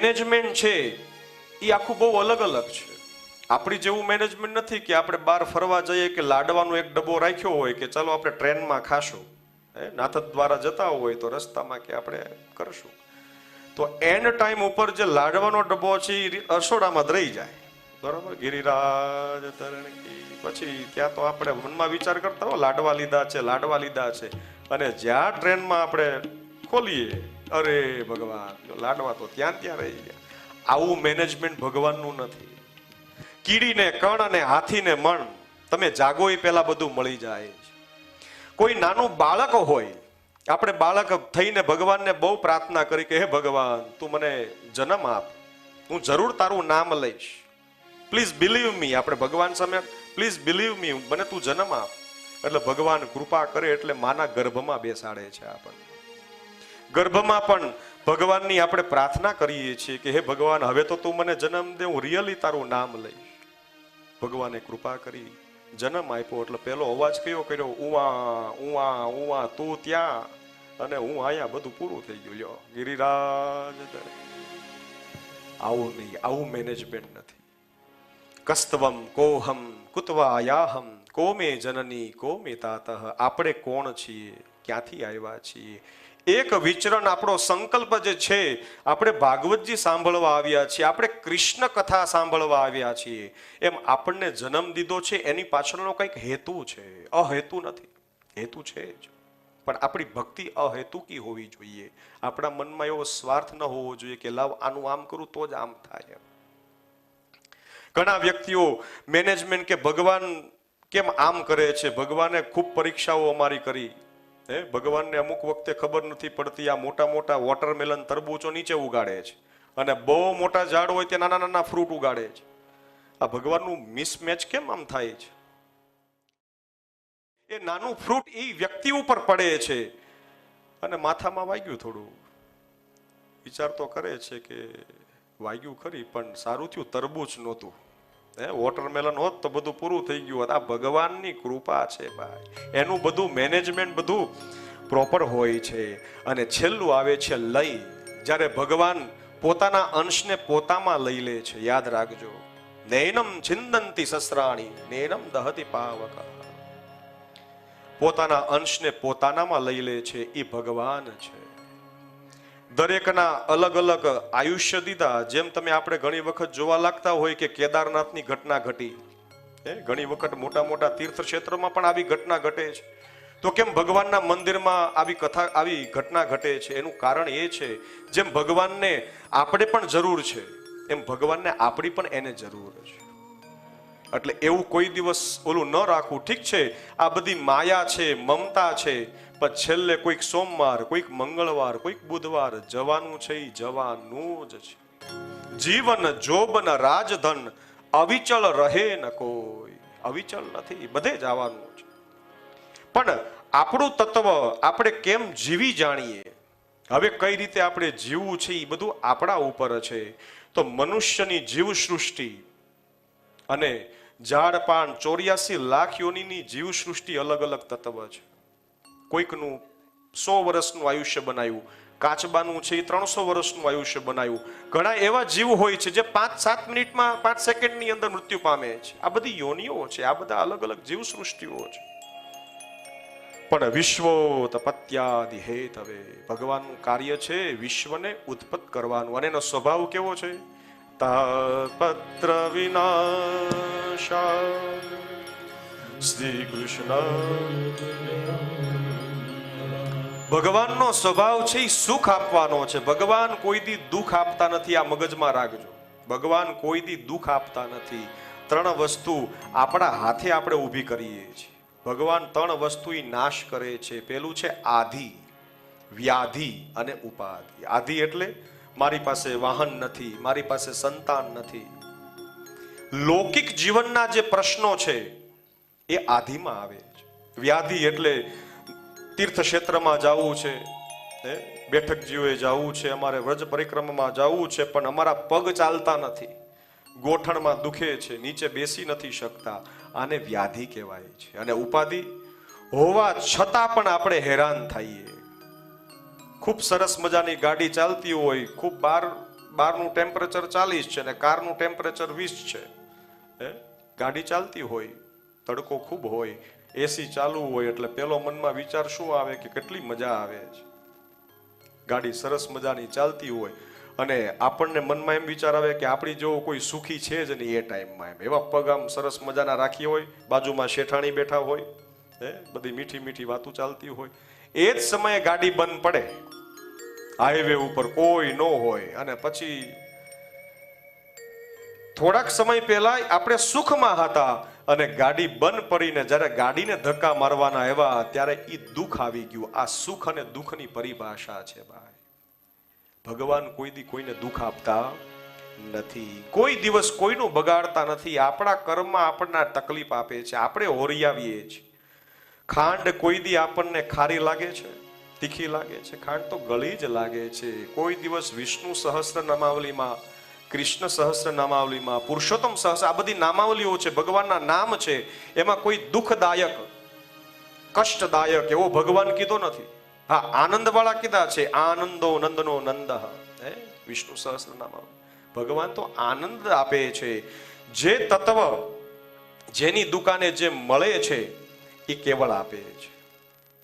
Management છે એ આખું બહુ અલગ અલગ છે. આપણી જેવું મેનેજમેન્ટ નથી કે આપણે બહાર ફરવા જઈએ કે લાડવાનો એક ડબ્બો રાખ્યો હોય કે ચાલો આપણે ટ્રેનમાં ખાશું. હે નાથદ દ્વારા જતા હોય તો રસ્તામાં કે આપણે કરશું. તો એન્ડ ટાઈમ ઉપર જે લાડવાનો ડબ્બો છે એ રસોડામાં જ રહી જાય. બરાબર? ગિરિરાજ, તરણકી, પછી ત્યાં તો આપણે મનમાં વિચાર કરતા હો, લાડવા લીધા છે, લાડવા લીધા છે. અને જ્યાં ટ્રેનમાં આપણે ખોલીએ અરે ભગવાન, લાડવા તો ત્યાં ત્યાં રહી ગયા. આવું મેનેજમેન્ટ ભગવાનનું નથી. કીડીને કણ અને હાથીને મણ, તમે જાગો એ પહેલા બધું મળી જાય કોઈ નાનું બાળક હોય, આપણે બાળક થઈને ભગવાનને બહુ પ્રાર્થના કરી કે, હે ભગવાન, તું મને જન્મ આપ. હું જરૂર તારું નામ લઈશ. પ્લીઝ બિલીવ મી આપણે ભગવાન સામે પ્લીઝ બિલીવ મી મને તું જન્મ આપ. એટલે ભગવાન કૃપા કરે એટલે માના ગર્ભમાં બેસાડે છે આપણને. ગર્ભમાં પણ ભગવાનની આપણે પ્રાર્થના કરીએ છીએ કે હે ભગવાન, હવે તો તું મને જન્મ દે, હું રિયલી તારું નામ લઈશ. ભગવાને કૃપા કરી, જન્મ આપ્યો એટલે પેલો અવાજ કયો કર્યો? ઉવા ઉવા ઉવા, તું ત્યાં? અને હું આયા બધું પૂરું થઈ ગયું. લ્યો, ગિરિરાજ આવું નહીં, આવું મેનેજમેન્ટ નથી. કસ્તવમ, કોહમ, કુતવાયાહમ, કોમે જનની, કોમે તાતઃ. આપણે કોણ છીએ? ક્યાંથી આવ્યા છીએ? એક વિચરણ આપણો સંકલ્પ જે છે, આપણે ભાગવતજી સાંભળવા આવ્યા છીએ, આપણે કૃષ્ણ કથા સાંભળવા આવ્યા છીએ. એમ આપણને જન્મ દીધો છે, એની પાછળનો કંઈક હેતુ છે. અહેતુ નથી. હેતુ છે જ. પણ આપણી ભક્તિ અહેતુકી હોવી જોઈએ. આપણા મનમાં એવો સ્વાર્થ ન હોવો જોઈએ કે લાવ આનું આમ કરું તો જ આમ થાય ઘણા વ્યક્તિઓ મેનેજમેન્ટ કે ભગવાન કેમ આમ કરે છે? ભગવાને ખૂબ પરીક્ષાઓ અમારી કરી. હે? ભગવાનને અમુક વખતે ખબર નથી પડતી આ મોટા મોટા વોટરમેલન તરબૂચો નીચે ઉગાડે છે. અને બહુ મોટા ઝાડ હોય તે નાના નાના ફ્રૂટ ઉગાડે છે. આ ભગવાનનું મિસમેચ કેમ આમ થાય છે? એ નાનું ફ્રૂટ એ વ્યક્તિ ઉપર પડે છે. અને માથામાં વાગ્યું થોડું. વિચાર તો કરે છે કે વાગ્યું ખરી, પણ સારું થયું, તરબૂચ નહોતું. વોટરમેલન હોત તો બધું પૂરું થઈ ગયું હોત. આ ભગવાનની કૃપા છે ભાઈ. એનું બધું મેનેજમેન્ટ બધું પ્રોપર હોય છે. અને છેલ્લું આવે છે લય જ્યારે ભગવાન પોતાના અંશને પોતામાં લઈ લે છે. યાદ રાખજો. નૈનમ છિંદંતી સસરાણી નૈનમ દહતી પાવક. પોતાના અંશને પોતાનામાં લઈ લે છે. એ ભગવાન છે. દરેકના અલગ અલગ આયુષ્ય દીધા, જેમ તમે આપણે ઘણી વખત જોવા લાગતા હોય કે કેદારનાથની ઘટના ઘટી. એ ઘણી વખત મોટા મોટા તીર્થ ક્ષેત્રોમાં પણ આવી ઘટના ઘટે છે. તો કેમ ભગવાનના મંદિરમાં આવી કથા, આવી ઘટના ઘટે છે? એનું કારણ એ છે, જેમ ભગવાનને આપણે પણ જરૂર છે, એમ ભગવાનને આપણી પણ એને જરૂર છે. એટલે એવું કોઈ દિવસ ઓલું ન રાખવું. ઠીક છે, આ બધી માયા છે, મમતા છે, પણ છેલ્લે કોઈક સોમવાર, કોઈક મંગળવાર, કોઈક બુધવાર જવાનું છે એ જવાનું જ છે. જીવન જોબન રાજધન અવિચળ રહે ન કોઈ. અવિચળ નથી, બધે જવાનું છે. પણ આપણું તત્વ આપણે કેમ જીવી જાણીએ? હવે કઈ રીતે આપણે જીવવું છે એ બધું આપણા ઉપર છે. તો મનુષ્યની જીવ સૃષ્ટિ અને ઝાડ પાન ચોર્યાસી લાખ યોનીની જીવ સૃષ્ટિ અલગ અલગ તત્વ છે. કોઈકનું સો વર્ષનું આયુષ્ય બનાવ્યું, કાચબાનું છે એ ત્રણસો વર્ષનું આયુષ્ય બનાવ્યું. ઘણા એવા જીવ હોય છે જે પાંચ સાત મિનિટમાં પાંચ સેકન્ડની અંદર મૃત્યુ પામે છે. આ બધી યોનિઓ છે, આ બધા અલગ અલગ જીવ સૃષ્ટિઓ છે. પણ વિશ્વ તપત્યાદિ હેતવે ભગવાનનું કાર્ય છે વિશ્વને ઉત્પત્ત કરવાનું અને એનો સ્વભાવ કેવો છે? તાપત્ર વિનાશા શ્રી કૃષ્ણ ભગવાનનો સ્વભાવ છે એ સુખ આપવાનો છે. ભગવાન કોઈ દી દુઃખ આપતા નથી, આ મગજમાં રાખજો. ભગવાન કોઈ દી દુઃખ આપતા નથી. ત્રણ વસ્તુ આપણા હાથે આપણે ઊભી કરીએ છીએ. ભગવાન ત્રણ વસ્તુ નાશ કરે છે. પેલું છે આધિ, વ્યાધિ અને ઉપાધિ. આધિ એટલે મારી પાસે વાહન નથી, મારી પાસે સંતાન નથી. લૌકિક જીવનના જે પ્રશ્નો છે, એ આધિમાં આવે છે. વ્યાધિ એટલે તીર્થ ક્ષેત્રમાં જવું છે બેઠક જીવે જવું છે, અમારે વ્રજ પરિક્રમામાં જવું છે, પણ અમારા પગ ચાલતા નથી. ગોઠણમાં દુખે છે, નીચે બેસી નથી શકતા. આને વ્યાધિ કહેવાય છે. અને ઉપાધિ? હોવા છતાં પણ આપણે હેરાન થઈએ. ખૂબ સરસ મજાની ગાડી ચાલતી હોય, ખૂબ બાર, બારનું ટેમ્પરેચર ચાલીસ છે ને કારનું ટેમ્પરેચર વીસ છે. હે? ગાડી ચાલતી હોય, તડકો ખૂબ હોય એસી ચાલુ હોય એટલે પેલો મનમાં વિચાર શું આવે કે કેટલી મજા આવે છે ગાડી સરસ મજાની ચાલતી હોય અને આપણને મનમાં એમ વિચાર આવે કે આપણી જેવો કોઈ સુખી છે જ નહીં એ ટાઈમમાં એમ. એવા પગ આમ સરસ મજાના રાખી હોય, બાજુમાં શેઠાણી બેઠા હોય બધી મીઠી મીઠી વાતો ચાલતી હોય. એ જ સમયે ગાડી બંધ પડે. હાઈવે ઉપર કોઈ ન હોય. અને પછી થોડાક સમય પહેલા આપણે સુખમાં હતા અને ગાડી બંધ પડીને જ્યારે ગાડીને ધક્કા મારવાના આવ્યા, ત્યારે એ દુઃખ આવી ગયું. આ સુખ અને દુઃખની પરિભાષા છે ભાઈ. ભગવાન કોઈ દી કોઈને દુઃખ આપતા નથી. કોઈ દિવસ કોઈનું બગાડતા નથી. આપણા કર્મમાં આપણને તકલીફ આપે છે. આપણે હોરિયાવીએ છીએ. ખાંડ કોઈ દી આપણને ખારી લાગે છે? તીખી લાગે છે? ખાંડ તો ગળી જ લાગે છે. કોઈ દિવસ વિષ્ણુ સહસ્ત્ર નામાવલીમાં, કૃષ્ણ સહસ્ત્ર નામાવલીમાં, પુરુષોત્તમ સહસ્ત્ર, આ બધી નામાવલીઓ છે, ભગવાનના નામ છે, એમાં કોઈ દુઃખદાયક, કષ્ટદાયક એવો ભગવાન કીધો નથી. હા આનંદ વાળા કીધા છે, આનંદો નંદનો નંદ. હે, વિષ્ણુ સહસ્ત્ર નામાવલી. ભગવાન તો આનંદ આપે છે. જે તત્વ જેની દુકાને જે મળે છે એ કેવળ આપે છે